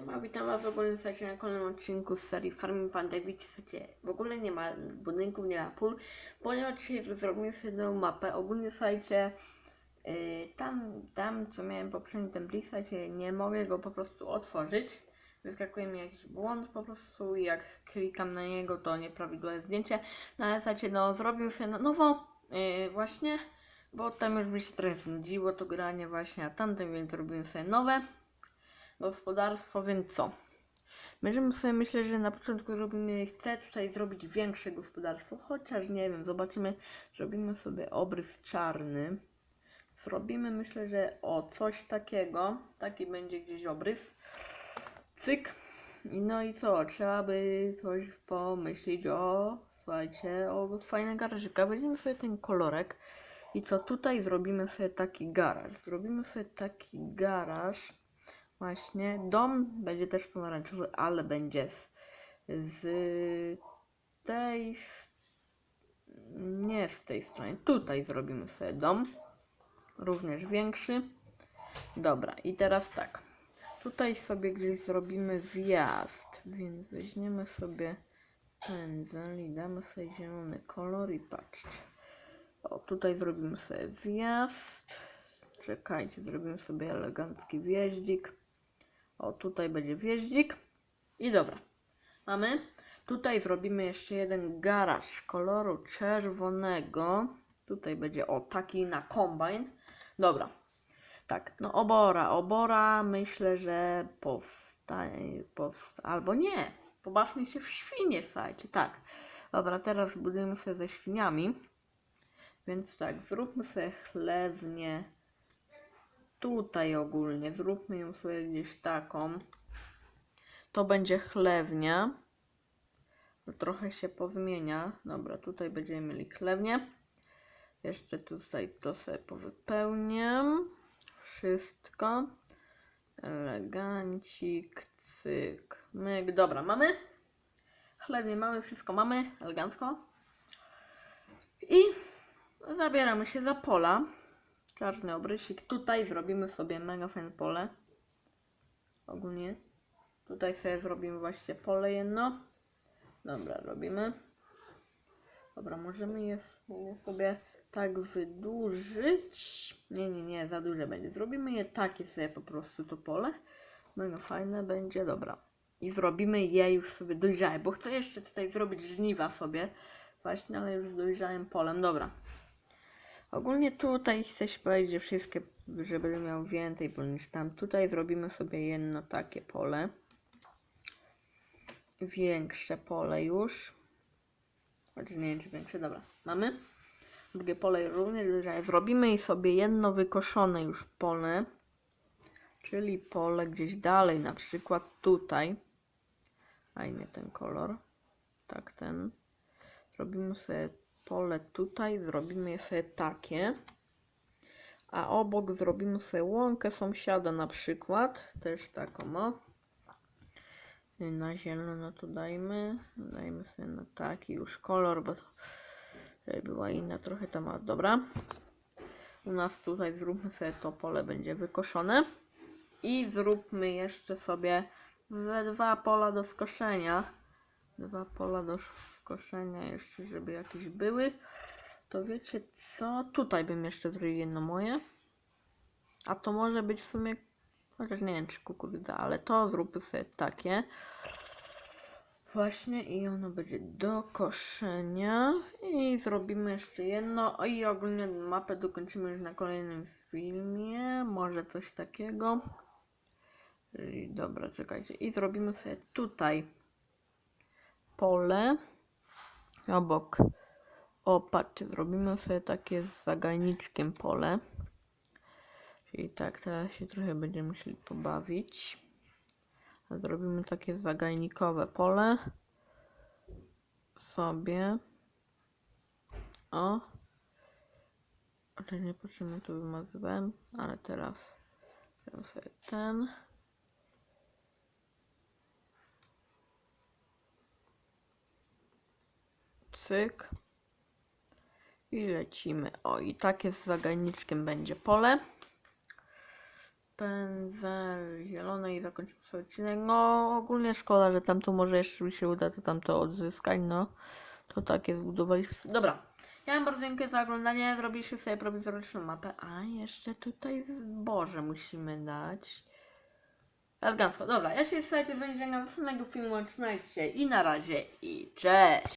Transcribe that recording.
Siema, witam was ogólnie słuchajcie, na kolejnym odcinku z serii Farming widzicie, słuchajcie, w ogóle nie ma budynków, nie ma pól, ponieważ dzisiaj zrobimy sobie nową mapę. Ogólnie słuchajcie, yy, tam, tam co miałem poprzedni template, słuchajcie, nie mogę go po prostu otworzyć. Wyskakuje mi jakiś błąd po prostu i jak klikam na niego, to nieprawidłowe zdjęcie. No ale słuchajcie, no zrobił sobie na nowo, yy, właśnie, bo tam już by się trochę znudziło to granie właśnie, a tamten, więc robiłem sobie nowe gospodarstwo, więc co? Będziemy sobie myślę, że na początku robimy, chcę tutaj zrobić większe gospodarstwo, chociaż nie wiem, zobaczymy, zrobimy sobie obrys czarny. Zrobimy myślę, że o coś takiego, taki będzie gdzieś obrys. Cyk. No i co, trzeba by coś pomyśleć o, słuchajcie, o fajne garażyka. Weźmiemy sobie ten kolorek. I co, tutaj zrobimy sobie taki garaż. Zrobimy sobie taki garaż. Właśnie, dom będzie też pomarańczowy, ale będzie z, z tej, nie z tej strony, tutaj zrobimy sobie dom, również większy. Dobra, i teraz tak, tutaj sobie gdzieś zrobimy wjazd, więc weźmiemy sobie pędzel i damy sobie zielony kolor i patrzcie. O, tutaj zrobimy sobie wjazd. Czekajcie, zrobimy sobie elegancki wjeździk. O, tutaj będzie wjeździk. I dobra. Mamy. Tutaj zrobimy jeszcze jeden garaż koloru czerwonego. Tutaj będzie o taki na kombajn. Dobra. Tak, no obora. Obora myślę, że powstanie. Powsta albo nie. Pobawmy się w świnie, słuchajcie. Tak. Dobra, teraz budujemy sobie ze świniami. Więc tak, zróbmy sobie chlewnię tutaj ogólnie, zróbmy ją sobie gdzieś taką. To będzie chlewnia. Trochę się pozmienia. Dobra, tutaj będziemy mieli chlewnię. Jeszcze tutaj to sobie powypełniam. Wszystko. Elegancik, cyk, myk. Dobra, mamy. Chlewnię mamy, wszystko mamy. Elegancko. I zabieramy się za pola czarny obrysik. Tutaj zrobimy sobie mega fajne pole. Ogólnie. Tutaj sobie zrobimy właśnie pole jedno. Dobra, robimy. Dobra, możemy je sobie tak wydłużyć. Nie, nie, nie, za duże będzie. Zrobimy je takie sobie po prostu to pole. Mega fajne będzie, dobra. I zrobimy je już sobie dojrzałe, bo chcę jeszcze tutaj zrobić żniwa sobie. Właśnie, ale już dojrzałym polem. Dobra. Ogólnie tutaj chcę się powiedzieć, że wszystkie, że będę miał więcej pól niż tam. Tutaj zrobimy sobie jedno takie pole. Większe pole już. Choć nie wiem, czy większe, dobra. Mamy. Drugie pole również. Zrobimy sobie jedno wykoszone już pole. Czyli pole gdzieś dalej, na przykład tutaj. Nie ten kolor. Tak, ten. Zrobimy sobie pole tutaj, zrobimy sobie takie. A obok zrobimy sobie łąkę sąsiada na przykład. Też taką o. Na zielono to dajmy. Dajmy sobie na taki już kolor, bo to żeby była inna trochę ta Dobra. U nas tutaj zróbmy sobie to pole będzie wykoszone. I zróbmy jeszcze sobie ze dwa pola do skoszenia. Dwa pola do skoszenia jeszcze, żeby jakieś były. To wiecie co? Tutaj bym jeszcze zrobił jedno moje. A to może być w sumie, chociaż nie wiem czy kukurydza, ale to zróbmy sobie takie. Właśnie i ono będzie do koszenia. I zrobimy jeszcze jedno. O, I ogólnie mapę dokończymy już na kolejnym filmie. Może coś takiego. Dobra, czekajcie. I zrobimy sobie tutaj pole obok. O, patrzcie, zrobimy sobie takie z zagajniczkiem pole. Czyli tak, teraz się trochę będziemy musieli pobawić. Zrobimy takie zagajnikowe pole. Sobie. O. Ale nie potrzebny tu wymazywałem, ale teraz zrobimy sobie ten. Cyk. I lecimy. O, i takie z zagajniczkiem będzie pole. pędzel zielony i zakończymy sobie odcinek. No ogólnie szkoda, że tam to może jeszcze mi się uda to tam to odzyskać, no. To takie zbudowaliśmy. Dobra. Ja bardzo dziękuję za oglądanie. Zrobiliśmy sobie prowizoryczną mapę. A jeszcze tutaj zboże musimy dać. Elegancko. Dobra, ja się słuchajcie do następnego filmu. Trzymajcie się i na razie i cześć!